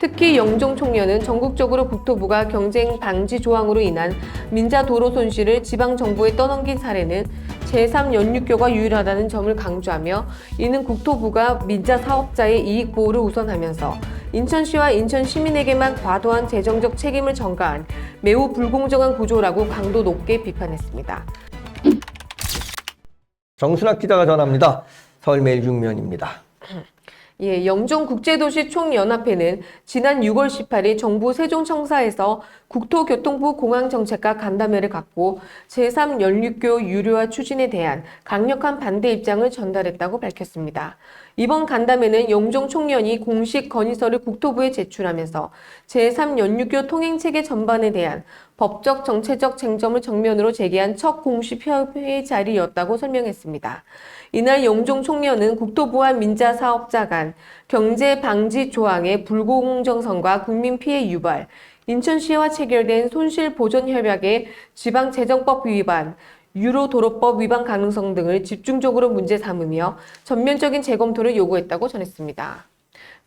특히 영종 총련은 전국적으로 국토부가 경쟁 방지 조항으로 인한 민자 도로 손실을 지방 정부에 떠넘긴 사례는 제3 연육교가 유일하다는 점을 강조하며 이는 국토부가 민자 사업자의 이익 보호를 우선하면서 인천시와 인천 시민에게만 과도한 재정적 책임을 전가한 매우 불공정한 구조라고 강도 높게 비판했습니다. 정순학 기자가 전합니다. 서울매일 육면입니다. 예, 영종국제도시 총연합회는 지난 6월 18일 정부 세종청사에서 국토교통부 공항정책과 간담회를 갖고 제3연륙교 유료화 추진에 대한 강력한 반대 입장을 전달했다고 밝혔습니다. 이번 간담회는 영종 총련이 공식 건의서를 국토부에 제출하면서 제3연륙교 통행체계 전반에 대한 법적 정체적 쟁점을 정면으로 제기한 첫 공식 협의 자리였다고 설명했습니다. 이날 영종 총련은 국토부와 민자 사업자 간 경제 방지 조항의 불공정성과 국민 피해 유발, 인천시와 체결된 손실 보전 협약의 지방 재정법 위반, 유로 도로법 위반 가능성 등을 집중적으로 문제 삼으며 전면적인 재검토를 요구했다고 전했습니다.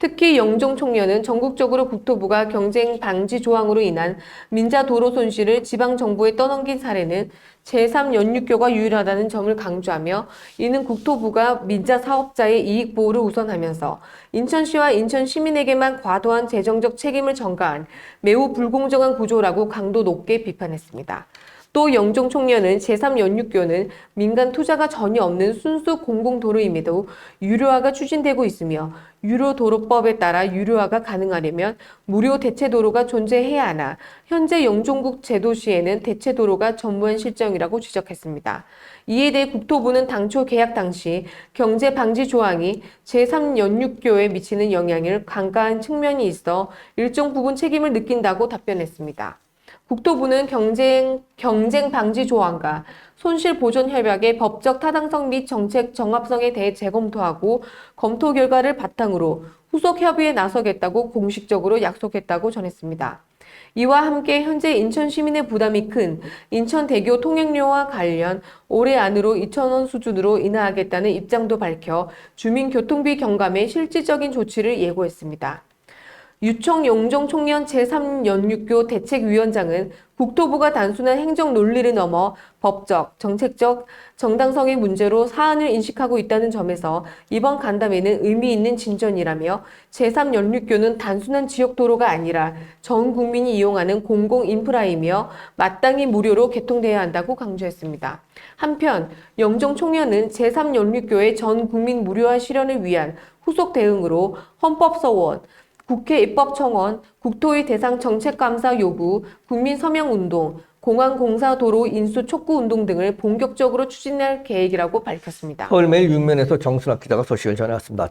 특히 영종 총련은 전국적으로 국토부가 경쟁 방지 조항으로 인한 민자 도로 손실을 지방 정부에 떠넘긴 사례는 제3 연육교가 유일하다는 점을 강조하며 이는 국토부가 민자 사업자의 이익 보호를 우선하면서 인천시와 인천 시민에게만 과도한 재정적 책임을 전가한 매우 불공정한 구조라고 강도 높게 비판했습니다. 또 영종 총련은 제3연육교는 민간 투자가 전혀 없는 순수 공공도로임에도 유료화가 추진되고 있으며 유료도로법에 따라 유료화가 가능하려면 무료 대체도로가 존재해야 하나 현재 영종국 제도시에는 대체도로가 전무한 실정이라고 지적했습니다. 이에 대해 국토부는 당초 계약 당시 경제 방지 조항이 제3연육교에 미치는 영향을 간과한 측면이 있어 일정 부분 책임을 느낀다고 답변했습니다. 국토부는 경쟁, 경쟁 방지 조항과 손실 보존 협약의 법적 타당성 및 정책 정합성에 대해 재검토하고 검토 결과를 바탕으로 후속 협의에 나서겠다고 공식적으로 약속했다고 전했습니다. 이와 함께 현재 인천 시민의 부담이 큰 인천대교 통행료와 관련 올해 안으로 2천원 수준으로 인하하겠다는 입장도 밝혀 주민 교통비 경감에 실질적인 조치를 예고했습니다. 유청 용종 총련 제3연육교 대책위원장은 국토부가 단순한 행정 논리를 넘어 법적, 정책적 정당성의 문제로 사안을 인식하고 있다는 점에서 이번 간담회는 의미 있는 진전이라며 제3연육교는 단순한 지역 도로가 아니라 전 국민이 이용하는 공공 인프라이며 마땅히 무료로 개통돼야 한다고 강조했습니다. 한편 영종 총련은 제3연육교의 전 국민 무료화 실현을 위한 후속 대응으로 헌법 서원, 국회 입법청원, 국토의 대상 정책감사 요구, 국민 서명운동, 공항공사 도로 인수 촉구 운동 등을 본격적으로 추진할 계획이라고 밝혔습니다. 서울매일 육면에서 정순학 기자가 소식을 전해왔습니다.